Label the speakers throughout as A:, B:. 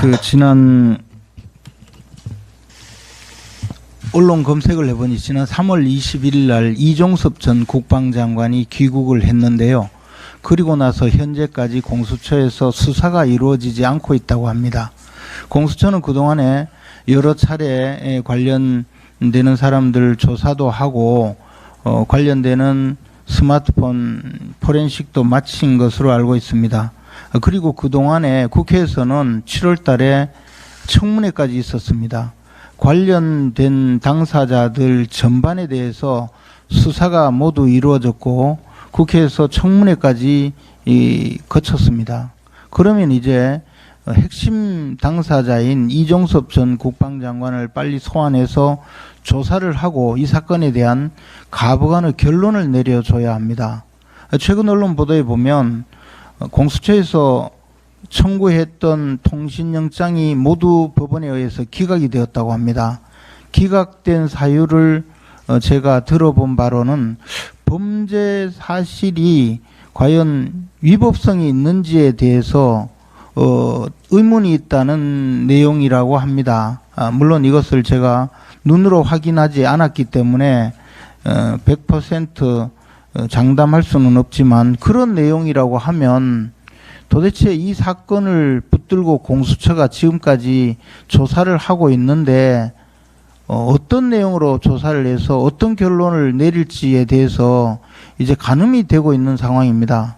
A: 그 지난 언론 검색을 해보니 지난 3월 21일 날 이종섭 전 국방장관이 귀국을 했는데요. 그리고 나서 현재까지 공수처에서 수사가 이루어지지 않고 있다고 합니다. 공수처는 그동안에 여러 차례 관련되는 사람들 조사도 하고 어, 관련되는 스마트폰 포렌식도 마친 것으로 알고 있습니다. 어, 그리고 그동안에 국회에서는 7월 달에 청문회까지 있었습니다. 관련된 당사자들 전반에 대해서 수사가 모두 이루어졌고 국회에서 청문회까지 이, 거쳤습니다. 그러면 이제 핵심 당사자인 이종섭 전 국방장관을 빨리 소환해서 조사를 하고 이 사건에 대한 가부간의 결론을 내려줘야 합니다. 최근 언론 보도에 보면 공수처에서 청구했던 통신영장이 모두 법원에 의해서 기각이 되었다고 합니다. 기각된 사유를 어, 제가 들어본 바로는 범죄 사실이 과연 위법성이 있는지에 대해서 어, 의문이 있다는 내용이라고 합니다. 아, 물론 이것을 제가 눈으로 확인하지 않았기 때문에 어, 100% 장담할 수는 없지만 그런 내용이라고 하면 도대체 이 사건을 붙들고 공수처가 지금까지 조사를 하고 있는데 어, 어떤 내용으로 조사를 해서 어떤 결론을 내릴지에 대해서 이제 가늠이 되고 있는 상황입니다.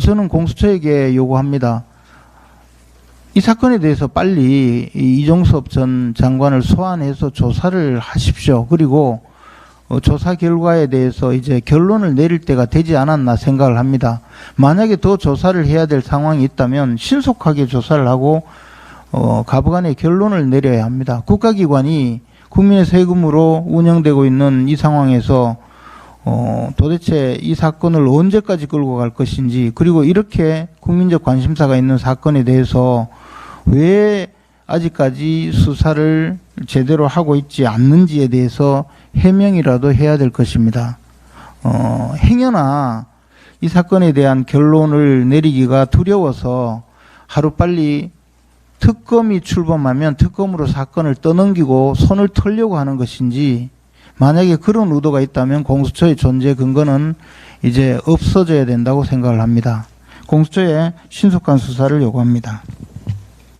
A: 저는 공수처에게 요구합니다. 이 사건에 대해서 빨리 이 이종섭 전 장관을 소환해서 조사를 하십시오. 그리고 어, 조사 결과에 대해서 이제 결론을 내릴 때가 되지 않았나 생각을 합니다. 만약에 더 조사를 해야 될 상황이 있다면 신속하게 조사를 하고 어, 가부간의 결론을 내려야 합니다. 국가기관이 국민의 세금으로 운영되고 있는 이 상황에서 어, 도대체 이 사건을 언제까지 끌고 갈 것인지 그리고 이렇게 국민적 관심사가 있는 사건에 대해서 왜 아직까지 수사를 제대로 하고 있지 않는지에 대해서 해명이라도 해야 될 것입니다. 어, 행여나 이 사건에 대한 결론을 내리기가 두려워서 하루빨리 특검이 출범하면 특검으로 사건을 떠넘기고 손을 털려고 하는 것인지 만약에 그런 의도가 있다면 공수처의 존재 근거는 이제 없어져야 된다고 생각을 합니다. 공수처에 신속한 수사를 요구합니다.